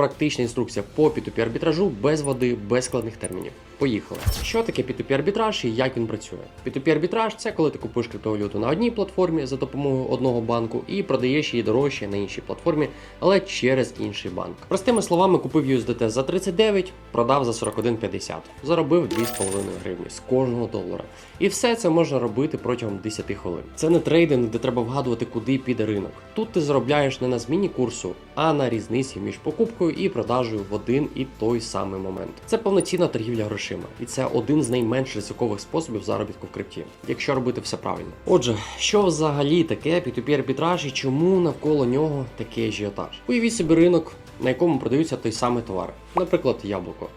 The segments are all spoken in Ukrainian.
Практична інструкція по P2P арбітражу без води, без складних термінів. Поїхали. Що таке P2P арбітраж і як він працює? P2P арбітраж це коли ти купуєш криптовалюту на одній платформі за допомогою одного банку і продаєш її дорожче на іншій платформі, але через інший банк. Простими словами, купив USDT за 39, продав за 41,50, заробив 2,5 гривні з кожного долара. І все це можна робити протягом 10 хвилин. Це не трейдинг, де треба вгадувати, куди піде ринок. Тут ти заробляєш не на зміні курсу, а на різниці між покупкою і продажею в один і той самий момент. Це повноцінна торгівля грошима, і це один з найменш ризикових способів заробітку в крипті, якщо робити все правильно. Отже, що взагалі таке P2P арбітраж і чому навколо нього такий ажіотаж? Уявіть собі ринок, на якому продаються той самий товар, наприклад, яблуко.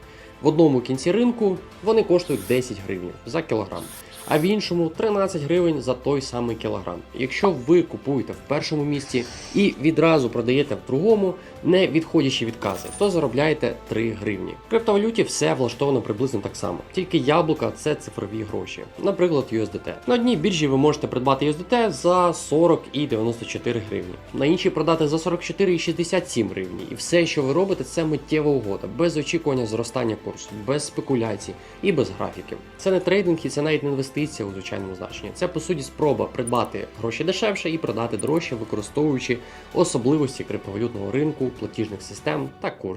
В одному кінці ринку вони коштують 10 гривень за кілограм, а в іншому 13 гривень за той самий кілограм. Якщо ви купуєте в першому місці і відразу продаєте в другому, не відходячи від кази, то заробляєте 3 гривні. В криптовалюті все влаштовано приблизно так само, тільки яблука це цифрові гроші, наприклад, USDT. На одній біржі ви можете придбати USDT за 40 і 94 гривні, на іншій продати за 44 і 67 гривні. І все, що ви робите, це миттєва угода, без очікування зростання курсу, без спекуляцій і без графіків. Це не трейдинг і це навіть не інвестиція у звичайному значенні. Це по суті спроба придбати гроші дешевше і продати дорожче, використовуючи особливості криптовалютного ринку, платіжних систем та курсів.